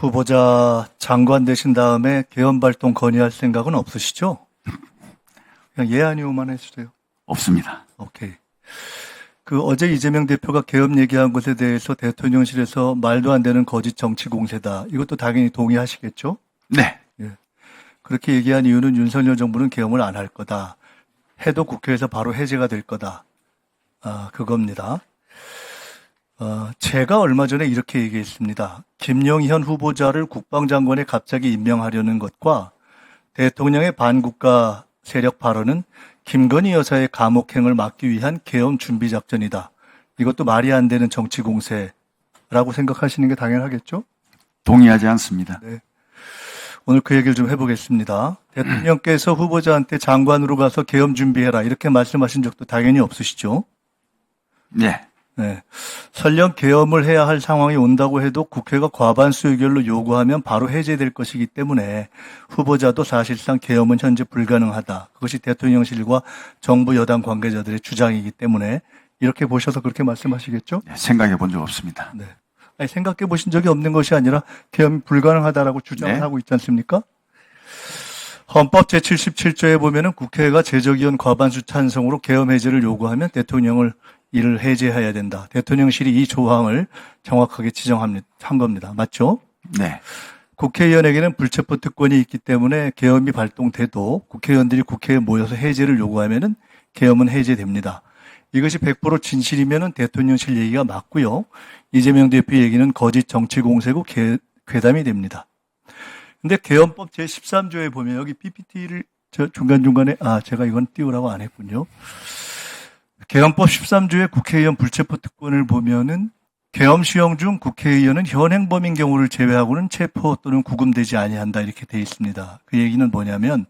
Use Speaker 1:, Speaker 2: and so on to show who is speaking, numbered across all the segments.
Speaker 1: 후보자 장관 되신 다음에 개헌 발동 건의할 생각은 없으시죠? 그냥 예 아니오만 해주세요.
Speaker 2: 없습니다.
Speaker 1: 오케이. 그 어제 이재명 대표가 개헌 얘기한 것에 대해서 대통령실에서 말도 안 되는 거짓 정치 공세다. 이것도 당연히 동의하시겠죠?
Speaker 2: 네.
Speaker 1: 그렇게 얘기한 이유는 윤석열 정부는 개헌을 안 할 거다. 해도 국회에서 바로 해제가 될 거다. 아, 그겁니다. 어, 제가 얼마 전에 이렇게 얘기했습니다. 김영현 후보자를 국방장관에 갑자기 임명하려는 것과 대통령의 반국가 세력 발언은 김건희 여사의 감옥행을 막기 위한 개헌 준비 작전이다. 이것도 말이 안 되는 정치 공세라고 생각하시는 게 당연하겠죠?
Speaker 2: 동의하지 않습니다.
Speaker 1: 오늘 그 얘기를 좀 해보겠습니다. 대통령께서 후보자한테 장관으로 가서 계엄 준비해라 이렇게 말씀하신 적도 당연히 없으시죠.
Speaker 2: 네.
Speaker 1: 네. 설령 계엄을 해야 할 상황이 온다고 해도 국회가 과반수 의결로 요구하면 바로 해제될 것이기 때문에 후보자도 사실상 계엄은 현재 불가능하다. 그것이 대통령실과 정부 여당 관계자들의 주장이기 때문에 이렇게 보셔서 그렇게 말씀하시겠죠?
Speaker 2: 네, 생각해 본 적 없습니다.
Speaker 1: 네. 아니, 생각해 보신 적이 없는 것이 아니라 계엄이 불가능하다라고 주장을
Speaker 2: 네.
Speaker 1: 하고 있지 않습니까? 헌법 제77조에 보면은 국회가 제적위원 과반수 찬성으로 계엄 해제를 요구하면 대통령을 이를 해제해야 된다. 대통령실이 이 조항을 정확하게 지정합니다. 한 겁니다. 맞죠?
Speaker 2: 네.
Speaker 1: 국회의원에게는 불체포 특권이 있기 때문에 계엄이 발동돼도 국회의원들이 국회에 모여서 해제를 요구하면은 계엄은 해제됩니다. 이것이 100% 진실이면은 대통령실 얘기가 맞고요. 이재명 대표 얘기는 거짓 정치 공세고 개- 괴담이 됩니다. 근데 개헌법 제13조에 보면 여기 PPT를 저 중간중간에 아 제가 이건 띄우라고 안 했군요. 개헌법 13조의 국회의원 불체포 특권을 보면은 계엄 시형 중 국회의원은 현행범인 경우를 제외하고는 체포 또는 구금되지 아니한다 이렇게 돼 있습니다. 그 얘기는 뭐냐면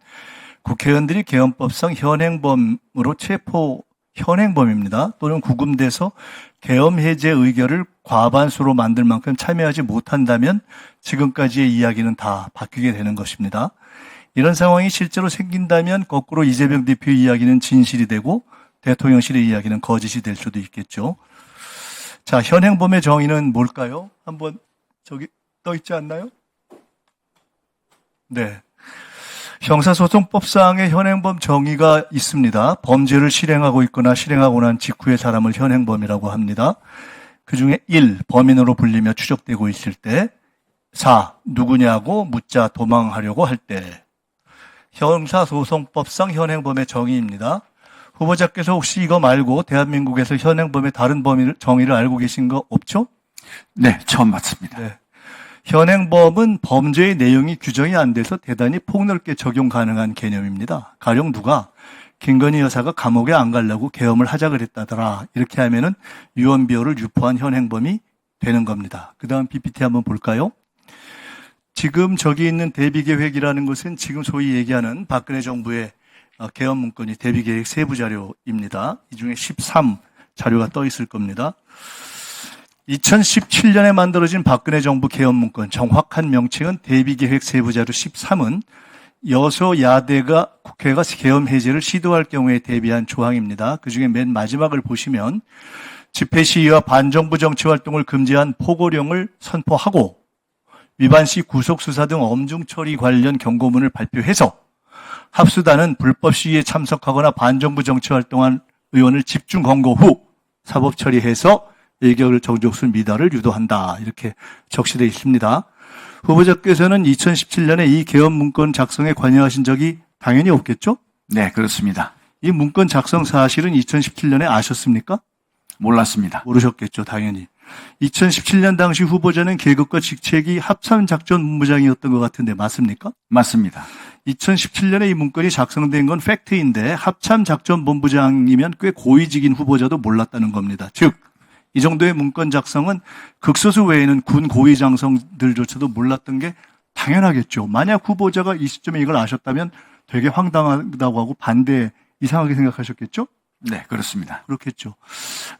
Speaker 1: 국회의원들이 계엄법상 현행범으로 체포 현행범입니다. 또는 구금돼서 계엄 해제 의결을 과반수로 만들 만큼 참여하지 못한다면 지금까지의 이야기는 다 바뀌게 되는 것입니다. 이런 상황이 실제로 생긴다면 거꾸로 이재명 대표 이야기는 진실이 되고 대통령실의 이야기는 거짓이 될 수도 있겠죠. 자, 현행범의 정의는 뭘까요? 한번 저기 떠 있지 않나요? 네. 형사소송법상의 현행범 정의가 있습니다. 범죄를 실행하고 있거나 실행하고 난 직후의 사람을 현행범이라고 합니다. 그 중에 1. 범인으로 불리며 추적되고 있을 때 4. 누구냐고 묻자 도망하려고 할 때. 형사소송법상 현행범의 정의입니다. 후보자께서 혹시 이거 말고 대한민국에서 현행범의 다른 범위를 정의를 알고 계신 거 없죠?
Speaker 2: 네. 처음 봤습니다.
Speaker 1: 네. 현행범은 범죄의 내용이 규정이 안 돼서 대단히 폭넓게 적용 가능한 개념입니다. 가령 누가 김건희 여사가 감옥에 안 가려고 계엄을 하자 그랬다더라. 이렇게 하면은 유언비어를 유포한 현행범이 되는 겁니다. 그 다음 PPT 한번 볼까요? 지금 저기 있는 대비계획이라는 것은 지금 소위 얘기하는 박근혜 정부의 어, 개헌 문건이 대비 계획 세부 자료입니다. 이 중에 13 자료가 떠 있을 겁니다. 2017년에 만들어진 박근혜 정부 개헌 문건 정확한 명칭은 대비 계획 세부 자료 13은 여소 야대가 국회가 계엄 해제를 시도할 경우에 대비한 조항입니다. 그 중에 맨 마지막을 보시면 집회 시위와 반정부 정치 활동을 금지한 포고령을 선포하고 위반 시 구속 수사 등 엄중 처리 관련 경고문을 발표해서 합수단은 불법 시위에 참석하거나 반정부 정치 활동한 의원을 집중 권고 후 사법 처리해서 일격을 정족수 미달을 유도한다. 이렇게 적시되어 있습니다. 후보자께서는 2017년에 이 개헌 문건 작성에 관여하신 적이 당연히 없겠죠?
Speaker 2: 네. 그렇습니다.
Speaker 1: 이 문건 작성 사실은 2017년에 아셨습니까?
Speaker 2: 몰랐습니다.
Speaker 1: 모르셨겠죠, 당연히. 2017년 당시 후보자는 계급과 직책이 합참작전 본부장이었던 것 같은데 맞습니까?
Speaker 2: 맞습니다.
Speaker 1: 2017년에 이 문건이 작성된 건 팩트인데 합참 작전 본부장이면 꽤 고위직인 후보자도 몰랐다는 겁니다. 즉, 이 정도의 문건 작성은 극소수 외에는 군 고위 장성들조차도 몰랐던 게 당연하겠죠. 만약 후보자가 이 시점에 이걸 아셨다면 되게 황당하다고 하고 반대 이상하게 생각하셨겠죠?
Speaker 2: 네. 그렇습니다.
Speaker 1: 그렇겠죠.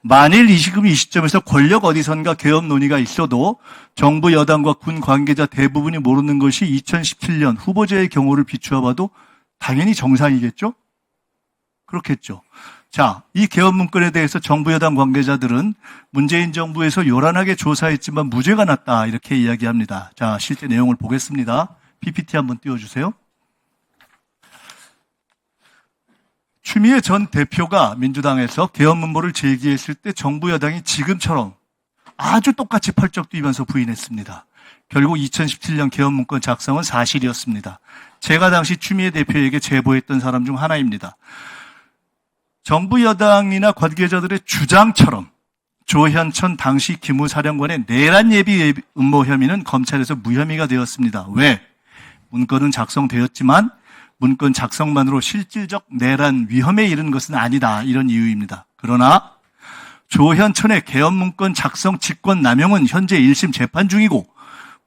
Speaker 1: 만일 이 지금 이 시점에서 권력 어디선가 개업 논의가 있어도 정부 여당과 군 관계자 대부분이 모르는 것이 2017년 후보자의 경우를 비추어 봐도 당연히 정상이겠죠? 그렇겠죠. 자, 이 개헌 문건에 대해서 정부 여당 관계자들은 문재인 정부에서 요란하게 조사했지만 무죄가 났다 이렇게 이야기합니다. 자, 실제 내용을 보겠습니다. PPT 한번 띄워주세요. 추미애 전 대표가 민주당에서 개헌 문보를 제기했을 때 정부 여당이 지금처럼 아주 똑같이 펄쩍 뛰면서 부인했습니다. 결국 2017년 개헌 문건 작성은 사실이었습니다. 제가 당시 추미애 대표에게 제보했던 사람 중 하나입니다. 정부 여당이나 관계자들의 주장처럼 조현천 당시 기무사령관의 내란 예비 음모 혐의는 검찰에서 무혐의가 되었습니다. 왜? 문건은 작성되었지만 문건 작성만으로 실질적 내란 위험에 이른 것은 아니다. 이런 이유입니다. 그러나 조현천의 개헌 문건 작성 직권 남용은 현재 1심 재판 중이고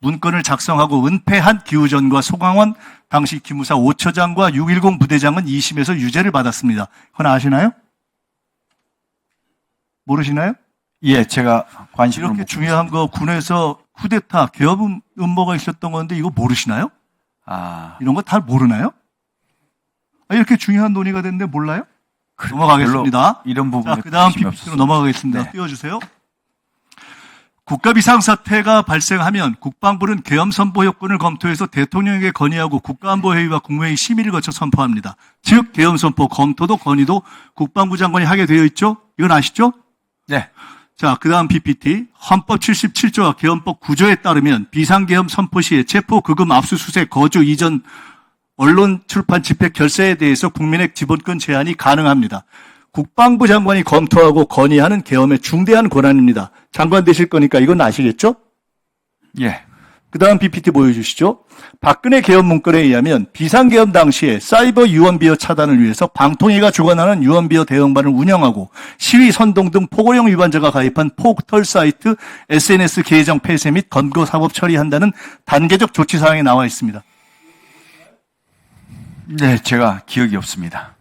Speaker 1: 문건을 작성하고 은폐한 기우전과 소강원 당시 기무사 5처장과 610 부대장은 2심에서 유죄를 받았습니다. 그건 아시나요? 모르시나요?
Speaker 2: 예, 제가 관심을
Speaker 1: 이렇게
Speaker 2: 못-
Speaker 1: 중요한 거 군에서 쿠데타 개업 음- 음모가 있었던 건데 이거 모르시나요?
Speaker 2: 아,
Speaker 1: 이런 거 다 모르나요? 아, 이렇게 중요한 논의가 됐는데 몰라요?
Speaker 2: 그-
Speaker 1: 넘어가겠습니다.
Speaker 2: 이런 부분에
Speaker 1: 자, 그 다음
Speaker 2: 관심이
Speaker 1: PPT로. 넘어가겠습니다.
Speaker 2: 네.
Speaker 1: 띄워주세요. 국가 비상사태가 발생하면 국방부는 계엄 선포 요건을 검토해서 대통령에게 건의하고 국가안보회의와 국무회의 심의를 거쳐 선포합니다. 즉 계엄 선포 검토도 건의도 국방부 장관이 하게 되어 있죠. 이건 아시죠?
Speaker 2: 네,
Speaker 1: 자, 그 다음 PPT. 헌법 77조와 개헌법 9조에 따르면 비상계엄 선포 시에 체포, 급음, 압수수색, 거주, 이전, 언론 출판 집회 결사에 대해서 국민의 기본권 제한이 가능합니다. 국방부 장관이 검토하고 건의하는 계엄의 중대한 권한입니다. 장관 되실 거니까 이건 아시겠죠?
Speaker 2: 예,
Speaker 1: 그 다음 PPT 보여주시죠. 박근혜 개헌 문건에 의하면 비상계엄 당시에 사이버 유언비어 차단을 위해서 방통위가 주관하는 유언비어 대응반을 운영하고 시위 선동 등 포고령 위반자가 가입한 포털 사이트 SNS 계정 폐쇄 및 검거 사법 처리한다는 단계적 조치 사항이 나와 있습니다.
Speaker 2: 네, 제가 기억이 없습니다.